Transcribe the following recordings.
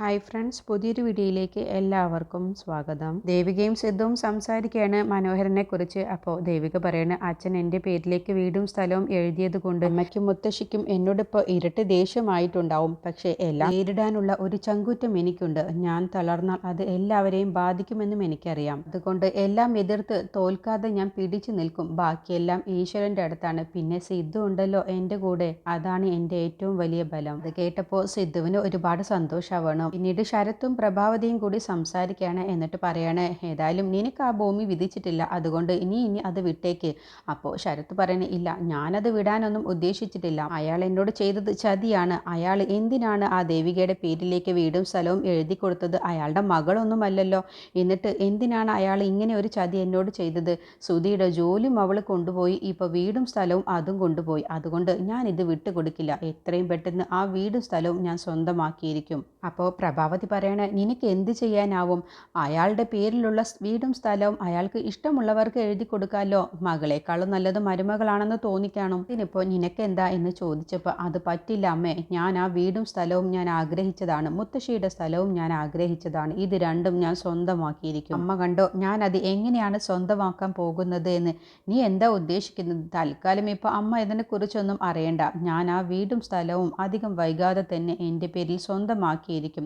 Hi friends പുതിയൊരു വീഡിയോയിലേക്ക് എല്ലാവർക്കും സ്വാഗതം. ദേവികയും സിദ്ധുവും സംസാരിക്കുകയാണ് മനോഹരനെ കുറിച്ച്. അപ്പോൾ ദേവിക പറയാണ് അച്ഛൻ എന്റെ പേരിലേക്ക് വീടും സ്ഥലവും എഴുതിയത് കൊണ്ട് അമ്മയ്ക്കും മുത്തശ്ശിക്കും എന്നോടിപ്പോൾ ഇരട്ടി ദേഷ്യമായിട്ടുണ്ടാവും. പക്ഷേ എല്ലാം നേരിടാനുള്ള ഒരു ചങ്കൂറ്റം എനിക്കുണ്ട്. ഞാൻ തളർന്നാൽ അത് എല്ലാവരെയും ബാധിക്കുമെന്നും എനിക്കറിയാം. അതുകൊണ്ട് എല്ലാം എതിർത്ത് തോൽക്കാതെ ഞാൻ പിടിച്ചു നിൽക്കും. ബാക്കിയെല്ലാം ഈശ്വരന്റെ അടുത്താണ്. പിന്നെ സിദ്ധു ഉണ്ടല്ലോ എന്റെ കൂടെ. അതാണ് എന്റെ ഏറ്റവും വലിയ ബലം. അത് കേട്ടപ്പോൾ സിദ്ധുവിന് ഒരുപാട് സന്തോഷമാവണം പിന്നീട് ശരത്തും പ്രഭാവതിയും കൂടി സംസാരിക്കുകയാണ് എന്നിട്ട് പറയാണ് ഏതായാലും നിനക്ക് ആ ഭൂമി വിധിച്ചിട്ടില്ല. അതുകൊണ്ട് ഇനി ഇനി അത് വിട്ടേക്ക്. അപ്പോൾ ശരത്ത് പറയണ ഇല്ല ഞാനത് വിടാനൊന്നും ഉദ്ദേശിച്ചിട്ടില്ല. അയാൾ എന്നോട് ചെയ്തത് ചതിയാണ്. അയാൾ എന്തിനാണ് ആ ദേവികയുടെ പേരിലേക്ക് വീടും സ്ഥലവും എഴുതി കൊടുത്തത്? അയാളുടെ മകളൊന്നുമല്ലല്ലോ. എന്നിട്ട് എന്തിനാണ് അയാൾ ഇങ്ങനെ ഒരു ചതി എന്നോട് ചെയ്തത്? സുധിയുടെ ജോലിയും അവൾ കൊണ്ടുപോയി. ഇപ്പോൾ വീടും സ്ഥലവും അതും കൊണ്ടുപോയി. അതുകൊണ്ട് ഞാൻ ഇത് വിട്ടുകൊടുക്കില്ല. എത്രയും പെട്ടെന്ന് ആ വീടും സ്ഥലവും ഞാൻ സ്വന്തമാക്കിയിരിക്കും. അപ്പോൾ പ്രഭാവതി പറയണ നിനക്ക് എന്ത് ചെയ്യാനാവും? അയാളുടെ പേരിലുള്ള വീടും സ്ഥലവും അയാൾക്ക് ഇഷ്ടമുള്ളവർക്ക് എഴുതി കൊടുക്കാമല്ലോ മകളെക്കാളും നല്ലത് മരുമകളാണെന്ന് തോന്നിക്കാണോ. ഇതിനിപ്പോൾ നിനക്ക് എന്താ എന്ന് ചോദിച്ചപ്പോൾ അത് പറ്റില്ല അമ്മേ. ഞാൻ ആ വീടും സ്ഥലവും ഞാൻ ആഗ്രഹിച്ചതാണ്. മുത്തശ്ശിയുടെ സ്ഥലവും ഞാൻ ആഗ്രഹിച്ചതാണ്. ഇത് രണ്ടും ഞാൻ സ്വന്തമാക്കിയിരിക്കും. അമ്മ കണ്ടോ ഞാൻ അത് എങ്ങനെയാണ് സ്വന്തമാക്കാൻ പോകുന്നത് എന്ന്? നീ എന്താ ഉദ്ദേശിക്കുന്നത്? തൽക്കാലം ഇപ്പോൾ അമ്മ ഇതിനെക്കുറിച്ചൊന്നും അറിയണ്ട. ഞാൻ ആ വീടും സ്ഥലവും അധികം വൈകാതെ തന്നെ എന്റെ പേരിൽ സ്വന്തമാക്കിയിരിക്കും.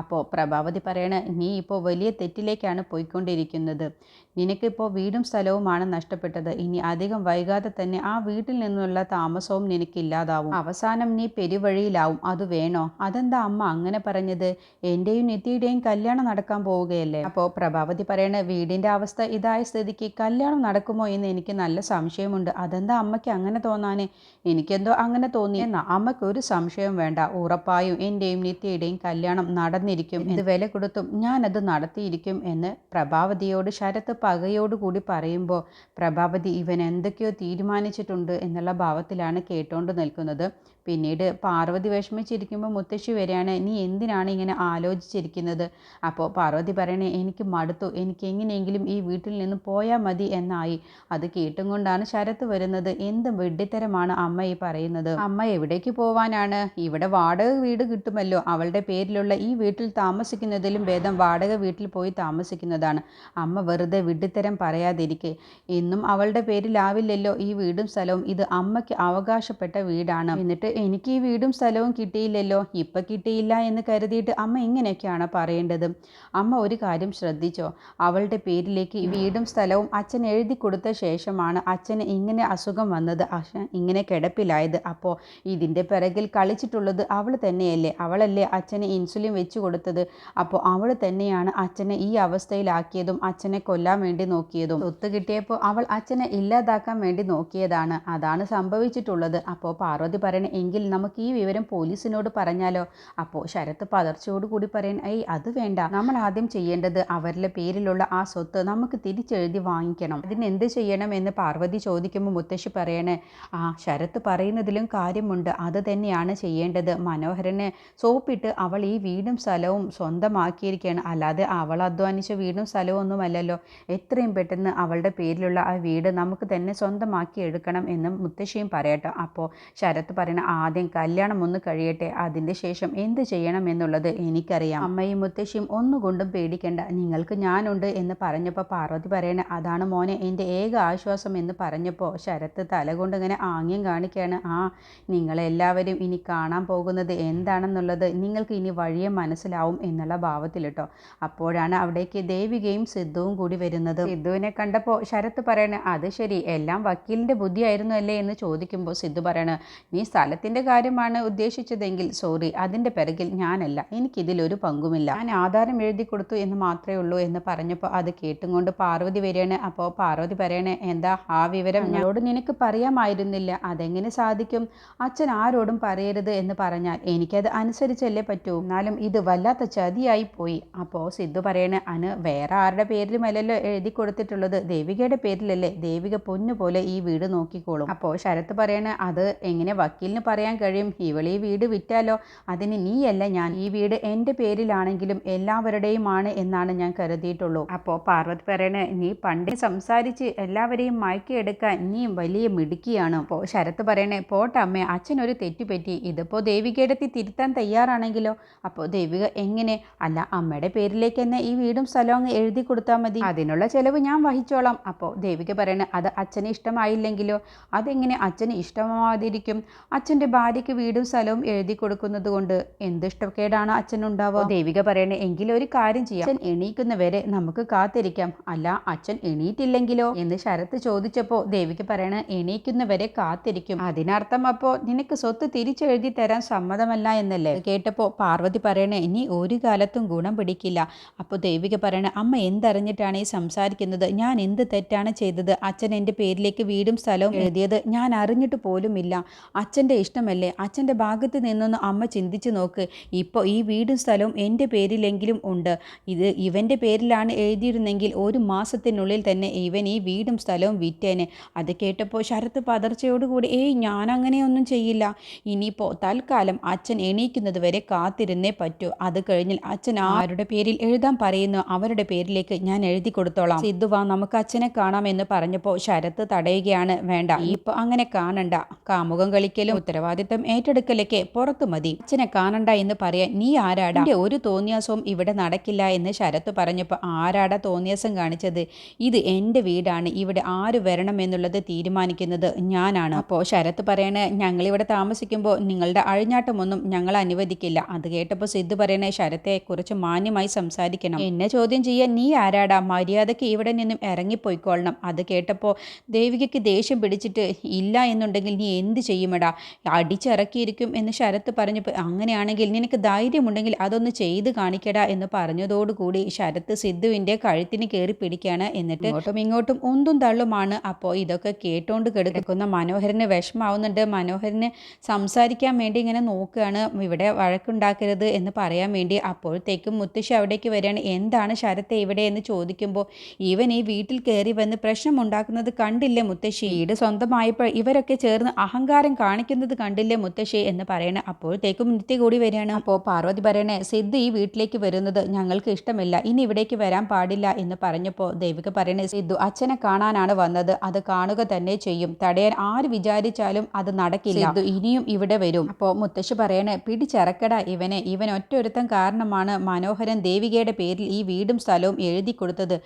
അപ്പോൾ പ്രഭാവതി പറയണ നീ ഇപ്പോൾ വലിയ തെറ്റിലേക്കാണ് പോയിക്കൊണ്ടിരിക്കുന്നത്. നിനക്കിപ്പോൾ വീടും സ്ഥലവുമാണ് നഷ്ടപ്പെട്ടത്. ഇനി അധികം വൈകാതെ തന്നെ ആ വീട്ടിൽ നിന്നുള്ള താമസവും നിനക്കില്ലാതാവും അവസാനം നീ പെരുവഴിയിലാവും. അത് വേണോ? അതെന്താ അമ്മ അങ്ങനെ പറഞ്ഞത്? എന്റെയും നിത്യയുടെയും കല്യാണം നടക്കാൻ പോവുകയല്ലേ? അപ്പോൾ പ്രഭാവതി പറയണ വീടിന്റെ അവസ്ഥ ഇതായ സ്ഥിതിക്ക് കല്യാണം നടക്കുമോ എന്ന് എനിക്ക് നല്ല സംശയമുണ്ട്. അതെന്താ അമ്മയ്ക്ക് അങ്ങനെ തോന്നാനേ? എനിക്കെന്തോ അങ്ങനെ തോന്നി. അമ്മയ്ക്ക് ഒരു സംശയം വേണ്ട. ഉറപ്പായും എന്റെയും നിത്യയുടെയും കല്യാണം നടന്നിരിക്കും എന്ത് വില കൊടുത്തും ഞാനത് നടത്തിയിരിക്കും എന്ന് പ്രഭാവതിയോട് ശരത്ത് പകയോടുകൂടി പറയുമ്പോൾ പ്രഭാവതി ഇവൻ എന്തൊക്കെയോ തീരുമാനിച്ചിട്ടുണ്ട് എന്നുള്ള ഭാവത്തിലാണ് കേട്ടോണ്ട് നിൽക്കുന്നത്. പിന്നീട് പാർവതി വിഷമിച്ചിരിക്കുമ്പോൾ മുത്തശ്ശി വരികയാണ് നീ എന്തിനാണ് ഇങ്ങനെ ആലോചിച്ചിരിക്കുന്നത്? അപ്പോൾ പാർവതി പറയണേ എനിക്ക് മടുത്തു. എനിക്ക് എങ്ങനെയെങ്കിലും ഈ വീട്ടിൽ നിന്ന് പോയാൽ മതി എന്നായി. അത് കേട്ടും കൊണ്ടാണ് ശരത്ത് വരുന്നത്. എന്ത് വെഡിത്തരമാണ് അമ്മ ഈ പറയുന്നത്. അമ്മ എവിടേക്ക് പോവാനാണ്? ഇവിടെ വാടക വീട് കിട്ടുമല്ലോ. അവളുടെ പേരിലുള്ള ഈ വീട്ടിൽ താമസിക്കുന്നതിലും ഭേദം വാടക വീട്ടിൽ പോയി താമസിക്കുന്നതാണ്. അമ്മ വെറുതെ വിഡിത്തരം പറയാതിരിക്കെ. എന്നും അവളുടെ പേരിലാവില്ലല്ലോ ഈ വീടും സ്ഥലവും. ഇത് അമ്മയ്ക്ക് അവകാശപ്പെട്ട വീടാണ്. എന്നിട്ട് എനിക്ക് ഈ വീടും സ്ഥലവും കിട്ടിയില്ലല്ലോ ഇപ്പം കിട്ടിയില്ല എന്ന് കരുതിയിട്ട് അമ്മ ഇങ്ങനെയൊക്കെയാണ് പറയേണ്ടത്. അമ്മ ഒരു കാര്യം ശ്രദ്ധിച്ചോ? അവളുടെ പേരിലേക്ക് വീടും സ്ഥലവും അച്ഛൻ എഴുതി കൊടുത്ത ശേഷമാണ് അച്ഛന് ഇങ്ങനെ അസുഖം വന്നത്. ഇങ്ങനെ കിടപ്പിലായത്. അപ്പോൾ ഇതിന്റെ പിറകിൽ കളിച്ചിട്ടുള്ളത് അവൾ തന്നെയല്ലേ? അവളല്ലേ അച്ഛന് ഇൻസുലിൻ വെച്ച് കൊടുത്തത്? അപ്പോൾ അവൾ തന്നെയാണ് അച്ഛനെ ഈ അവസ്ഥയിലാക്കിയതും അച്ഛനെ കൊല്ലാൻ വേണ്ടി നോക്കിയതും. സ്വത്ത് കിട്ടിയപ്പോൾ അവൾ അച്ഛനെ ഇല്ലാതാക്കാൻ വേണ്ടി നോക്കിയതാണ്. അതാണ് സംഭവിച്ചിട്ടുള്ളത്. അപ്പോൾ പാർവതി പറയണ എങ്കിൽ നമുക്ക് ഈ വിവരം പോലീസിനോട് പറഞ്ഞാലോ? അപ്പോൾ ശരത്ത് പതർച്ചയോട് കൂടി പറയാൻ ഐ അത് വേണ്ട. നമ്മൾ ആദ്യം ചെയ്യേണ്ടത് അവരുടെ പേരിലുള്ള ആ സ്വത്ത് നമുക്ക് തിരിച്ചെഴുതി വാങ്ങിക്കണം. അതിന് എന്ത് ചെയ്യണം? എന്ന് പാർവതി ചോദിക്കുമ്പോൾ മുത്തശ്ശി പറയണേ ആ ശരത്ത് പറയുന്നതിലും കാര്യമുണ്ട്. അത് തന്നെയാണ് ചെയ്യേണ്ടത്. മനോഹരനെ സോപ്പിട്ട് അവൾ ഈ വീടും സ്ഥലവും സ്വന്തമാക്കിയിരിക്കുകയാണ്. അല്ലാതെ അവൾ അധ്വാനിച്ച വീടും സ്ഥലവും ഒന്നുമല്ലല്ലോ. എത്രയും പെട്ടെന്ന് അവളുടെ പേരിലുള്ള ആ വീട് നമുക്ക് തന്നെ സ്വന്തമാക്കി എടുക്കണം എന്നും മുത്തശ്ശിയും പറയട്ടോ. അപ്പോൾ ശരത്ത് പറയണ ആദ്യം കല്യാണം ഒന്ന് കഴിയട്ടെ അതിന്റെ ശേഷം എന്ത് ചെയ്യണം എന്നുള്ളത് എനിക്കറിയാം. അമ്മയും മുത്തശ്ശിയും ഒന്നുകൊണ്ടും പേടിക്കേണ്ട നിങ്ങൾക്ക് ഞാനുണ്ട് എന്ന് പറഞ്ഞപ്പോൾ പാർവതി പറയണ അതാണ് മോനെ എന്റെ ഏക ആശ്വാസം എന്ന് പറഞ്ഞപ്പോൾ ശരത്ത് തലകൊണ്ട് ഇങ്ങനെ ആംഗ്യം കാണിക്കുകയാണ് ആ നിങ്ങളെല്ലാവരും ഇനി കാണാൻ പോകുന്നത് എന്താണെന്നുള്ളത് നിങ്ങൾക്ക് ഇനി വഴിയെ മനസ്സിലാവും എന്നുള്ള ഭാവത്തിൽ കേട്ടോ അപ്പോഴാണ് അവിടേക്ക് ദേവികയും സിദ്ധുവും കൂടി വരുന്നത്. സിദ്ധുവിനെ കണ്ടപ്പോൾ ശരത്ത് പറയണ അത് ശരി എല്ലാം വക്കീലിന്റെ ബുദ്ധിയായിരുന്നു അല്ലേ? എന്ന് ചോദിക്കുമ്പോൾ സിദ്ധു പറയണ നീ സ്ഥലത്തിന്റെ കാര്യമാണ് ഉദ്ദേശിച്ചതെങ്കിൽ സോറി അതിന്റെ പിറകിൽ ഞാനല്ല എനിക്കിതിലൊരു പങ്കുമില്ല. ഞാൻ ആധാരം എഴുതി കൊടുത്തു എന്ന് മാത്രമേ ഉള്ളൂ എന്ന് പറഞ്ഞപ്പോൾ അത് കേട്ടും കൊണ്ട് പാർവതി വരികയാണ്. അപ്പോൾ പാർവതി പറയണേ എന്താ ആ വിവരം ഞങ്ങളോട് നിനക്ക് പറയാമായിരുന്നില്ല അതെങ്ങനെ സാധിക്കും? അച്ഛൻ ആരോടും പറയരുത് എന്ന് പറഞ്ഞാൽ എനിക്കത് അനുസരിച്ചല്ലേ പറ്റൂ. എന്നാലും ഇത് വല്ലാത്ത ചതിയായി പോയി. അപ്പോൾ സിദ്ധു പറയണേ അന് വേറെ ആരുടെ പേരിലുമല്ലല്ലോ എഴുതി കൊടുത്തിട്ടുള്ളത്? ദേവികയുടെ പേരിലല്ലേ? ദേവിക പൊന്നു പോലെ ഈ വീട് നോക്കിക്കോളും. അപ്പോൾ ശരത്ത് പറയണേ അത് എങ്ങനെ വക്കീലിന് പറയാൻ കഴിയും. ഇവൾ ഈ വീട് വിറ്റാലോ? അതിന് നീയല്ല ഞാൻ. ഈ വീട് എന്റെ പേരിലാണെങ്കിലും എല്ലാവരുടെയുമാണ് എന്നാണ് ഞാൻ കരുതിയിട്ടുള്ളൂ. അപ്പോൾ പാർവതി പറയണ നീ പണ്ട് സംസാരിച്ച് എല്ലാവരെയും മയക്കിയെടുക്കാൻ നീ വലിയ മിടുക്കിയാണ്. അപ്പോൾ ശരത്ത് പറയണേ പോട്ടമ്മേ അച്ഛനൊരു തെറ്റുപറ്റി. ഇതിപ്പോൾ ദേവികയെടുത്തി തിരുത്താൻ തയ്യാറാണെങ്കിലോ? അപ്പോൾ ദേവിക എങ്ങനെ? അല്ല അമ്മയുടെ പേരിലേക്ക് തന്നെ ഈ വീടും സ്ഥലവും അങ്ങ് എഴുതി കൊടുത്താൽ മതി. അതിനുള്ള ചെലവ് ഞാൻ വഹിച്ചോളാം. അപ്പോൾ ദേവിക പറയണേ അത് അച്ഛന് ഇഷ്ടമായില്ലെങ്കിലോ? അതെങ്ങനെ? അച്ഛന് ഇഷ്ടമാവാതിരിക്കും. അച്ഛന്റെ ഭാര്യയ്ക്ക് വീടും സ്ഥലവും എഴുതി കൊടുക്കുന്നത് കൊണ്ട് എന്ത് ഇഷ്ടക്കേടാണ് അച്ഛനുണ്ടാവുക? ദേവിക പറയണേ എങ്കിലും ഒരു കാര്യം ചെയ്യാം. അച്ഛൻ എണീക്കുന്നവരെ നമുക്ക് കാത്തിരിക്കാം. അല്ല അച്ഛൻ എണീറ്റില്ലെങ്കിലോ? എന്ന് ശരത്ത് ചോദിച്ചപ്പോൾ ദേവിക പറയണ എണീക്കുന്നവരെ കാത്തിരിക്കും. അതിനർത്ഥം അപ്പോ നിനക്ക് സ്വത്ത് തിരിച്ചെഴുതി തരാൻ സമ്മതമല്ല എന്നല്ലേ? കേട്ടപ്പോൾ പാർവതി പറയണേ ഇനി ഒരു കാലത്തും ഗുണം പിടിക്കില്ല. അപ്പോൾ ദേവിക പറയണ അമ്മ എന്തറിഞ്ഞിട്ടാണ് ഈ സംസാരിക്കുന്നത്? ഞാൻ എന്ത് തെറ്റാണ് ചെയ്തത്? അച്ഛൻ എന്റെ പേരിലേക്ക് വീടും സ്ഥലവും എഴുതിയത് ഞാൻ അറിഞ്ഞിട്ട് പോലുമില്ല. അച്ഛന്റെ ഇഷ്ടമല്ലേ? അച്ഛന്റെ ഭാഗത്ത് നിന്നൊന്ന് അമ്മ ചിന്തിച്ച് നോക്ക്. ഇപ്പോൾ ഈ വീടും സ്ഥലവും എന്റെ പേരിലെങ്കിലും ഉണ്ട്. ഇത് ഇവന്റെ പേരിലാണ് എഴുതിയിരുന്നെങ്കിൽ ഒരു മാസത്തിനുള്ളിൽ തന്നെ ഇവൻ ഈ വീടും സ്ഥലവും വിറ്റേനെ. അത് കേട്ടപ്പോൾ ശരത്ത് പതർച്ചയോടുകൂടി ഏയ് ഞാൻ അങ്ങനെയൊന്നും ചെയ്യില്ല. ഇനിയിപ്പോൾ തൽക്കാലം അച്ഛൻ എണീക്കുന്നത് വരെ കാത്തിരുന്നേ പറ്റൂ. അത് കഴിഞ്ഞാൽ അച്ഛൻ ആരുടെ പേരിൽ എഴുതാൻ പറയുന്നു അവരുടെ പേരിലേക്ക് ഞാൻ എഴുതി കൊടുത്തോളാം. സിദ്ധു നമുക്ക് അച്ഛനെ കാണാം എന്ന് പറഞ്ഞപ്പോൾ ശരത്ത് തടയുകയാണ്. വേണ്ട ഇപ്പൊ അങ്ങനെ കാണണ്ട. കാമുകം കളിക്കലും ഉത്തരവാദിത്തം ഏറ്റെടുക്കലേക്ക് പുറത്തു മതി. അച്ഛനെ കാണണ്ട എന്ന് പറയാൻ നീ ആരാടാ? എന്റെ ഒരു തോന്നിയാസവും ഇവിടെ നടക്കില്ല എന്ന് ശരത്ത് പറഞ്ഞപ്പോൾ ആരാടാ തോന്നിയാസം കാണിച്ചത്? ഇത് എന്റെ വീടാണ്. ഇവിടെ ആര് വരണം എന്നുള്ളത് തീരുമാനിക്കുന്നത് ഞാനാണ്. അപ്പോൾ ശരത്ത് പറയണേ ഞങ്ങളിവിടെ താമസിക്കുമ്പോൾ നിങ്ങളുടെ അഴിഞ്ഞാട്ടമൊന്നും ഞങ്ങൾ അനുവദിക്കില്ല. അത് കേട്ടപ്പോൾ സിദ്ധു പറയണേ ശരത്തെ കുറിച്ച് മാന്യമായി സംസാരിക്കണം. എന്നെ ചോദ്യം ചെയ്യാൻ നീ ആരാടാ? മര്യാദയ്ക്ക് ഇവിടെ നിന്നും ഇറങ്ങിപ്പോയിക്കൊള്ളണം. അത് കേട്ടപ്പോൾ ദേവികയ്ക്ക് ദേഷ്യം പിടിച്ചിട്ട് ഇല്ല എന്നുണ്ടെങ്കിൽ നീ എന്ത് ചെയ്യുമെടാ? അടിച്ചിറക്കിയിരിക്കും എന്ന് ശരത്ത് പറഞ്ഞപ്പോൾ അങ്ങനെയാണെങ്കിൽ നിനക്ക് ധൈര്യമുണ്ടെങ്കിൽ അതൊന്ന് ചെയ്ത് കാണിക്കടാ എന്ന് പറഞ്ഞതോടുകൂടി ശരത്ത് സിദ്ധുവിന്റെ കഴുത്തിന് കയറി പിടിക്കുകയാണ്. എന്നിട്ട് ഇങ്ങോട്ടും ഇങ്ങോട്ടും ഒന്നും തള്ളുമാണ്. അപ്പോൾ ഇതൊക്കെ കേട്ടോണ്ട് കിടക്കുന്ന മനോഹരന് വിഷമാവുന്നുണ്ട്. മനോഹരന് സംസാരിക്കാൻ വേണ്ടി ഇങ്ങനെ നോക്കുകയാണ്. ഇവിടെ വഴക്കുണ്ടാക്കരുത് എന്ന് പറയാൻ വേണ്ടി അപ്പോഴത്തേക്കും മുത്തശ്ശി അവിടേക്ക് വരികയാണ്. എന്താണ് ശരത്തെ ഇവിടെ എന്ന് ചോദിക്കുമ്പോൾ ഇവൻ ഈ വീട്ടിൽ കയറി വന്ന് പ്രശ്നമുണ്ടാക്കുന്നത് കണ്ടില്ലേ മുത്തശ്ശി? ഈട് സ്വന്തമായപ്പോൾ ഇവരൊക്കെ ചേർന്ന് അഹങ്കാരം കാണിക്കുന്നത് കണ്ടില്ലേ മുത്തശ്ശി എന്ന് പറയണ അപ്പോഴത്തേക്കും നിത്യ കൂടി വരികയാണ്. അപ്പോൾ പാർവതി പറയണേ സിദ്ധു ഈ വീട്ടിലേക്ക് വരുന്നത് ഞങ്ങൾക്ക് ഇഷ്ടമില്ല. ഇനി ഇവിടേക്ക് വരാൻ പാടില്ല എന്ന് പറഞ്ഞപ്പോൾ ദേവിക പറയണേ സിദ്ധു അച്ഛനെ കാണാനാണ് വന്നത്. അത് കാണുക തന്നെ ചെയ്യും. തടയാൻ ആര് വിചാരിച്ചാലും അത് നടക്കില്ല. സിദ്ധു ഇനിയും ഇവിടെ വരും. അപ്പോൾ മുത്തശ്ശി പറയണേ പിടിച്ചിറക്കട ഇവനെ. ഇവൻ ഒറ്റൊരുത്തൻ കാരണമാണ് മനോഹരൻ ദേവികയുടെ പേരിൽ ഈ വീടും സ്ഥലവും എഴുതി കൊടുത്തത്.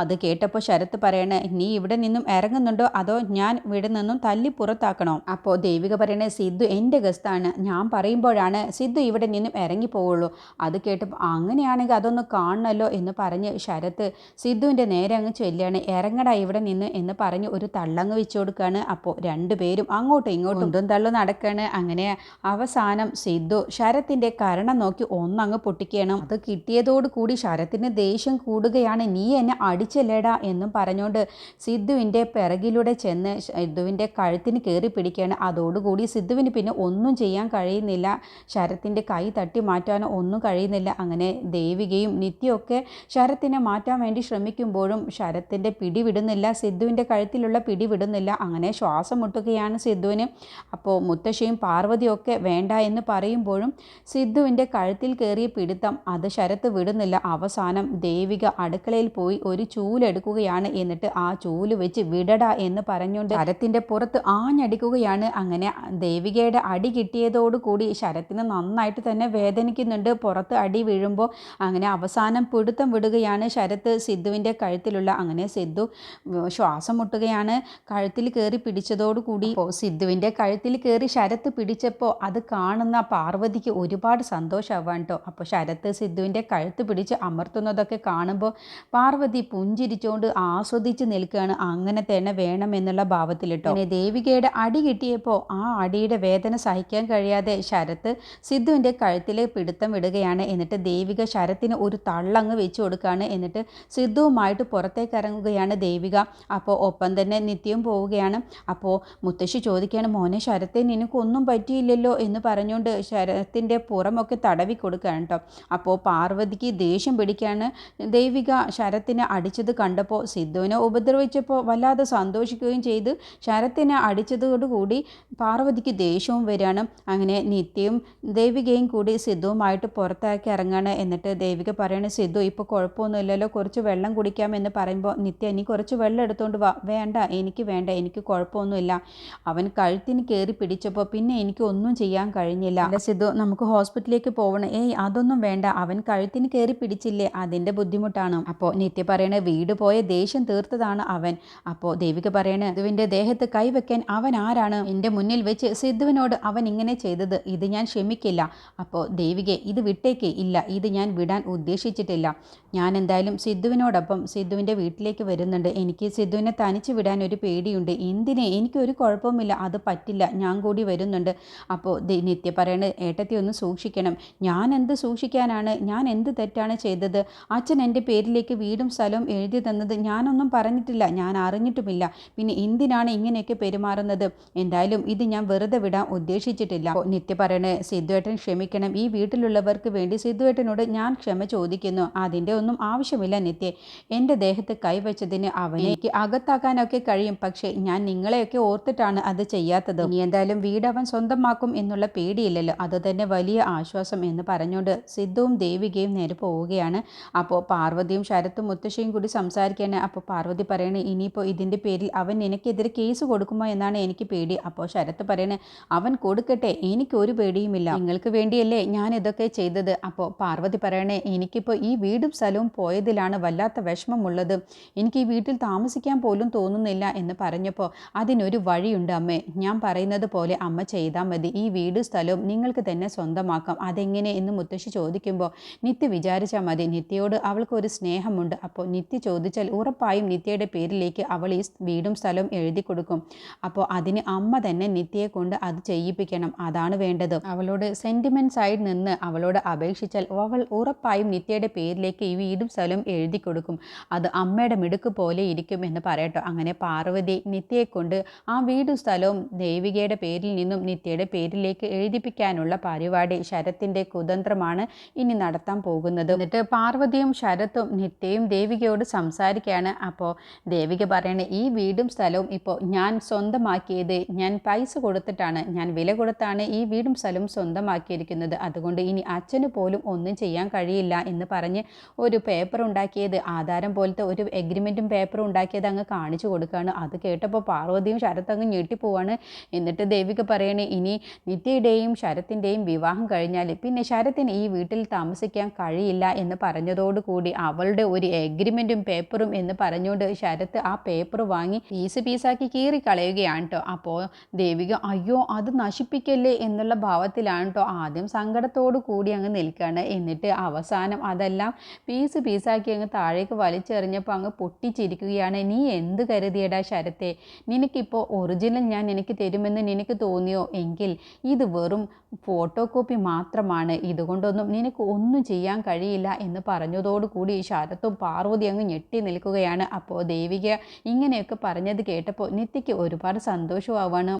അത് കേട്ടപ്പോൾ ശരത്ത് പറയണേ നീ ഇവിടെ നിന്നും ഇറങ്ങുന്നുണ്ടോ? അതോ ഞാൻ ഇവിടെ നിന്നും തല്ലി പുറത്താക്കണോ? അപ്പോൾ ദേവിക പറയണേ സിദ്ധു എന്റെ ഗസ്താണ്. ഞാൻ പറയുമ്പോഴാണ് സിദ്ധു ഇവിടെ നിന്നും ഇറങ്ങിപ്പോവുള്ളൂ. അത് കേട്ടപ്പോൾ അങ്ങനെയാണെങ്കിൽ അതൊന്ന് കാണണല്ലോ എന്ന് പറഞ്ഞ് ശരത്ത് സിദ്ധുവിന്റെ നേരെ അങ്ങ് ചൊല്ലുകയാണ്. ഇറങ്ങടാ ഇവിടെ നിന്ന് എന്ന് പറഞ്ഞ് ഒരു തള്ളങ്ങ് വെച്ചു കൊടുക്കുകയാണ്. അപ്പോൾ രണ്ടുപേരും അങ്ങോട്ടും ഇങ്ങോട്ടും ഉണ്ടും തള്ളു നടക്കുകയാണ്. അങ്ങനെ അവസാനം സിദ്ധു ശരത്തിന്റെ കരണം നോക്കി ഒന്നങ്ങ് പൊട്ടിക്കണം അത് കിട്ടിയതോട് കൂടി ശരത്തിന് ദേഷ്യം കൂടുകയാണ്. നീ എന്നെ അടിച്ചല്ലേടാ എന്നും പറഞ്ഞുകൊണ്ട് സിദ്ധുവിന്റെ പിറകിലൂടെ ചെന്ന് സിദ്ധുവിന്റെ കഴുത്തിന് കയറി പിടിക്കുകയാണ്. അതോടുകൂടി സിദ്ധുവിന് പിന്നെ ഒന്നും ചെയ്യാൻ കഴിയുന്നില്ല. ശരത്തിന്റെ കൈ തട്ടി മാറ്റാനോ ഒന്നും കഴിയുന്നില്ല. അങ്ങനെ ദേവികയും നിത്യമൊക്കെ ശരത്തിനെ മാറ്റാൻ വേണ്ടി ശ്രമിക്കുമ്പോഴും ശരത്തിന്റെ പിടി വിടുന്നില്ല സിദ്ധുവിന്റെ കഴുത്തിലുള്ള പിടി വിടുന്നില്ല അങ്ങനെ ശ്വാസം മുട്ടുകയാണ് സിദ്ധുവിന്. അപ്പോൾ മുത്തശ്ശിയും പാർവതിയൊക്കെ വേണ്ട എന്ന് പറയുമ്പോഴും സിദ്ധുവിന്റെ കഴുത്തിൽ കയറിയ പിടുത്തം അത് ശരത്ത് വിടുന്നില്ല. അവസാനം ദേവിക അടുക്കളയിൽ പോയി ഒരു ചൂലെടുക്കുകയാണ് എന്നിട്ട് ആ ചൂൽ വെച്ച് വിടട എന്ന് പറഞ്ഞുകൊണ്ട് ശരത്തിന്റെ പുറത്ത് ആഞ്ഞടിക്കുകയാണ്. അങ്ങനെ ദേവികയുടെ അടി കിട്ടിയതോടുകൂടി ശരത്തിന് നന്നായിട്ട് തന്നെ വേദനിക്കുന്നുണ്ട്. പുറത്ത് അടി വീഴുമ്പോൾ അങ്ങനെ അവസാനം പിടുത്തം വിടുകയാണ് ശരത്ത്. സിദ്ധുവിന്റെ കഴുത്തിലുള്ള അങ്ങനെ സിദ്ധു ശ്വാസം മുട്ടുകയാണ്. കഴുത്തിൽ കയറി പിടിച്ചതോടുകൂടി ഇപ്പോൾ സിദ്ധുവിന്റെ കഴുത്തിൽ കയറി ശരത്ത് പിടിച്ചപ്പോൾ അത് കാണുന്ന പാർവതിക്ക് ഒരുപാട് സന്തോഷമാവാൻ കേട്ടോ. അപ്പോൾ ശരത്ത് സിദ്ധുവിന്റെ കഴുത്ത് പിടിച്ച് അമർത്തുന്നതൊക്കെ കാണുമ്പോൾ പാർവതി പുഞ്ചിരിച്ചുകൊണ്ട് ആസ്വദിച്ച് നിൽക്കുകയാണ്. അങ്ങനെ തന്നെ വേണമെന്നുള്ള ഭാവത്തിൽ കേട്ടോ. പിന്നെ ദേവികയുടെ അടി കിട്ടിയപ്പോൾ ആ അടിയുടെ വേദന സഹിക്കാൻ കഴിയാതെ ശരത്ത് സിദ്ധുവിന്റെ കഴുത്തിലെ പിടുത്തം വിടുകയാണ് എന്നിട്ട് ദേവിക ശരത്തിന് ഒരു തള്ളങ്ങ് വെച്ച് കൊടുക്കുകയാണ്. എന്നിട്ട് സിദ്ധുവുമായിട്ട് പുറത്തേക്ക് ഇറങ്ങുകയാണ് ദേവിക. അപ്പോൾ ഒപ്പം തന്നെ നിത്യം പോവുകയാണ്. അപ്പോൾ മുത്തശ്ശി ചോദിക്കുകയാണ് മോനെ ശരത്തെ നിനക്കൊന്നും പറ്റിയില്ലല്ലോ എന്ന് പറഞ്ഞുകൊണ്ട് ശരത്തിന്റെ പുറമൊക്കെ തടവി കൊടുക്കുകയാണ് കേട്ടോ. അപ്പോൾ പാർവതിക്ക് ദേഷ്യം പിടിക്കുകയാണ് ദേവിക. ശരത്തിനെ അടിച്ചത് കണ്ടപ്പോൾ സിദ്ധുവിനെ ഉപദ്രവിച്ചപ്പോൾ വല്ലാതെ സന്തോഷിക്കുകയും ചെയ്ത് ശരത്തിനെ അടിച്ചതോടുകൂടി പാർവതിക്ക് നിത്യയ്ക്ക് ദേഷ്യവും വരികയാണ്. അങ്ങനെ നിത്യയും ദേവികയും കൂടി സിദ്ധുവുമായിട്ട് പുറത്താക്കി ഇറങ്ങുകയാണ് എന്നിട്ട് ദേവിക പറയണ സിദ്ധു ഇപ്പോൾ കുഴപ്പമൊന്നുമില്ലല്ലോ. കുറച്ച് വെള്ളം കുടിക്കാമെന്ന് പറയുമ്പോൾ നിത്യ നീ കുറച്ച് വെള്ളം എടുത്തുകൊണ്ട് വാ. വേണ്ട. എനിക്ക് വേണ്ട. എനിക്ക് കുഴപ്പമൊന്നുമില്ല. അവൻ കഴുത്തിന് കയറി പിടിച്ചപ്പോൾ പിന്നെ എനിക്ക് ഒന്നും ചെയ്യാൻ കഴിഞ്ഞില്ല. അല്ല സിദ്ധു നമുക്ക് ഹോസ്പിറ്റലിലേക്ക് പോകണം ഏയ് അതൊന്നും വേണ്ട. അവൻ കഴുത്തിന് കയറി പിടിച്ചില്ലേ? അതിന്റെ ബുദ്ധിമുട്ടാണ്. അപ്പോൾ നിത്യ പറയണ വീട് പോയ ദേഷ്യം തീർത്തതാണ് അവൻ. അപ്പോൾ ദേവിക പറയണ സിദ്ധുവിന്റെ ദേഹത്ത് കൈവയ്ക്കാൻ അവൻ ആരാണ്? എന്റെ മുന്നിൽ വെച്ച് സിദ്ധുവിനോട് അവൻ ഇങ്ങനെ ചെയ്തത് ഇത് ഞാൻ ക്ഷമിക്കില്ല. അപ്പോൾ ദേവികെ ഇത് വിട്ടേക്ക് ഇല്ല ഇത് ഞാൻ വിടാൻ ഉദ്ദേശിച്ചിട്ടില്ല. ഞാൻ എന്തായാലും സിദ്ധുവിനോടൊപ്പം സിദ്ധുവിന്റെ വീട്ടിലേക്ക് വരുന്നുണ്ട്. എനിക്ക് സിദ്ധുവിനെ തനിച്ച് വിടാൻ ഒരു പേടിയുണ്ട്. എന്തിനെ? എനിക്കൊരു കുഴപ്പമില്ല അത് പറ്റില്ല. ഞാൻ കൂടി വരുന്നുണ്ട്. അപ്പോൾ നിത്യ പറയണ ഏട്ടത്തി ഒന്ന് സൂക്ഷിക്കണം. ഞാൻ എന്ത് സൂക്ഷിക്കാനാണ്? ഞാൻ എന്ത് തെറ്റാണ് ചെയ്തത്? അച്ഛൻ എന്റെ പേരിലേക്ക് വീടും സ്ഥലവും എഴുതി തന്നത് ഞാനൊന്നും പറഞ്ഞിട്ടില്ല. ഞാൻ അറിഞ്ഞിട്ടുമില്ല. പിന്നെ എന്തിനാണ് ഇങ്ങനെയൊക്കെ പെരുമാറുന്നത്? എന്തായാലും ഇത് ഞാൻ വെറുതെ വിടാൻ ഉദ്ദേശിച്ചിട്ടില്ല. നിത്യ പറയണേ സിദ്ധുവേട്ടൻ ക്ഷമിക്കണം. ഈ വീട്ടിലുള്ളവർക്ക് വേണ്ടി സിദ്ധുവേട്ടനോട് ഞാൻ ക്ഷമ ചോദിക്കുന്നു. അതിന്റെ ഒന്നും ആവശ്യമില്ല നിത്യ. എന്റെ ദേഹത്ത് കൈവച്ചതിന് അവനേക്ക് അകത്താക്കാനൊക്കെ കഴിയും. പക്ഷേ ഞാൻ നിങ്ങളെയൊക്കെ ഓർത്തിട്ടാണ് അത് ചെയ്യാത്തത്. ഇനി എന്തായാലും വീട് അവൻ സ്വന്തമാക്കും എന്നുള്ള പേടിയില്ലല്ലോ. അത് തന്നെ വലിയ ആശ്വാസം എന്ന് പറഞ്ഞുകൊണ്ട് സിദ്ധുവും ദേവികയും നേരെ പോവുകയാണ്. അപ്പോൾ പാർവതിയും ശരത്തും മുത്തശ്ശിയും കൂടി സംസാരിക്കുകയാണ് അപ്പോൾ പാർവതി പറയണേ ഇനിയിപ്പോൾ ഇതിന്റെ പേരിൽ അവൻ നിനക്കെതിരെ കേസ് കൊടുക്കുമോ എന്നാണ് എനിക്ക് പേടി. അപ്പോൾ ശരത്ത് പറയണേ അവൻ കൊടുക്കട്ടെ എനിക്ക് ഒരു പേടിയുമില്ല. നിങ്ങൾക്ക് വേണ്ടിയല്ലേ ഞാൻ ഇതൊക്കെ ചെയ്തത്. അപ്പോൾ പാർവതി പറയണേ എനിക്കിപ്പോൾ ഈ വീടും സ്ഥലവും പോയതിലാണ് വല്ലാത്ത വിഷമമുള്ളത്. എനിക്ക് ഈ വീട്ടിൽ താമസിക്കാൻ പോലും തോന്നുന്നില്ല എന്ന് പറഞ്ഞപ്പോൾ അതിനൊരു വഴിയുണ്ട് അമ്മേ. ഞാൻ പറയുന്നത് പോലെ അമ്മ ചെയ്താൽ മതി. ഈ വീട് സ്ഥലവും നിങ്ങൾക്ക് തന്നെ സ്വന്തമാക്കാം. അതെങ്ങനെ എന്ന് മുത്തശ്ശി ചോദിക്കുമ്പോൾ നിത്യ വിചാരിച്ചാൽ മതി. നിത്യയോട് അവൾക്ക് ഒരു സ്നേഹമുണ്ട്. അപ്പോൾ നിത്യ ചോദിച്ചാൽ ഉറപ്പായും നിത്യയുടെ പേരിലേക്ക് അവൾ ഈ വീടും സ്ഥലവും എഴുതി കൊടുക്കും. അപ്പോൾ അതിന് അമ്മ തന്നെ നിത്യയെ കൊണ്ട് അത് ചെയ്യിപ്പിക്കണം. അതാണ് വേണ്ടത്. അവളോട് സെന്റിമെന്റ് സൈഡ് നിന്ന് അവളോട് അപേക്ഷിച്ചാൽ അവൾ ഉറപ്പായും നിത്യയുടെ പേരിലേക്ക് ഈ വീടും സ്ഥലവും എഴുതി കൊടുക്കും. അത് അമ്മയുടെ മിടുക്ക് പോലെ ഇരിക്കും എന്ന് പറയട്ടോ. അങ്ങനെ പാർവതി നിത്യയെ കൊണ്ട് ആ വീടും സ്ഥലവും ദേവികയുടെ പേരിൽ നിന്നും നിത്യയുടെ പേരിലേക്ക് എഴുതിപ്പിക്കാനുള്ള പരിപാടി ശരത്തിന്റെ കുതന്ത്രമാണ് ഇനി നടത്താൻ പോകുന്നത്. എന്നിട്ട് പാർവതിയും ശരത്തും നിത്യയും ദേവികയോട് സംസാരിക്കുകയാണ്. അപ്പോൾ ദേവിക പറയണേ ഈ വീടും സ്ഥലവും ഇപ്പോൾ ഞാൻ സ്വന്തമാക്കിയത് ഞാൻ പൈസ കൊടുത്തിട്ടാണ് ഞാൻ വില കൊടുത്താണ് ഈ വീടും സ്ഥലവും സ്വന്തമാക്കിയിരിക്കുന്നത്. അതുകൊണ്ട് ഇനി അച്ഛന് പോലും ഒന്നും ചെയ്യാൻ കഴിയില്ല എന്ന് പറഞ്ഞ് ഒരു പേപ്പർ ഉണ്ടാക്കിയത് ആധാരം പോലത്തെ ഒരു എഗ്രിമെന്റും പേപ്പറും ഉണ്ടാക്കിയത് അങ്ങ് കാണിച്ചു കൊടുക്കുകയാണ്. അത് കേട്ടപ്പോൾ പാർവതിയും ശരത് അങ്ങ് ഞെട്ടിപ്പോവാണ് എന്നിട്ട് ദേവിക പറയണേ ഇനി നിത്യയുടെയും ശരത്തിന്റെയും വിവാഹം കഴിഞ്ഞാൽ പിന്നെ ശരത്തിന് ഈ വീട്ടിൽ താമസിക്കാൻ കഴിയില്ല എന്ന് പറഞ്ഞതോടുകൂടി അവളുടെ ഒരു എഗ്രിമെന്റും പേപ്പറും എന്ന് പറഞ്ഞുകൊണ്ട് ശരത്ത് ആ പേപ്പർ വാങ്ങി പീസ് പീസാക്കി കീറി കളയുകയാണ് കേട്ടോ അപ്പോൾ ദേവിക അയ്യോ അത് നശിപ്പിക്കല്ലേ എന്നുള്ള ഭാവത്തിലാണ് കേട്ടോ ആദ്യം സങ്കടത്തോടു കൂടി അങ്ങ് നിൽക്കുകയാണ് എന്നിട്ട് അവസാനം അതെല്ലാം പീസ് പീസാക്കി അങ്ങ് താഴേക്ക് വലിച്ചെറിഞ്ഞപ്പോൾ അങ്ങ് പൊട്ടിച്ചിരിക്കുകയാണ്. നീ എന്ത് കരുതിയടാ ശരത്തെ? നിനക്കിപ്പോൾ ഒറിജിനൽ ഞാൻ നിനക്ക് തരുമെന്ന് നിനക്ക് തോന്നിയോ? എങ്കിൽ ഇത് വെറും ഫോട്ടോ കോപ്പി മാത്രമാണ്. ഇതുകൊണ്ടൊന്നും നിനക്ക് ഒന്നും ചെയ്യാൻ കഴിയില്ല എന്ന് പറഞ്ഞതോടുകൂടി ശരത്തും പാർവതി അങ്ങ് ഞെട്ടി നിൽക്കുകയാണ്. അപ്പോൾ ദേവിക ഇങ്ങനെയൊക്കെ പറഞ്ഞത് കേട്ടപ്പോൾ നിത്യയ്ക്ക് ഒരുപാട് സന്തോഷമാവാണ്.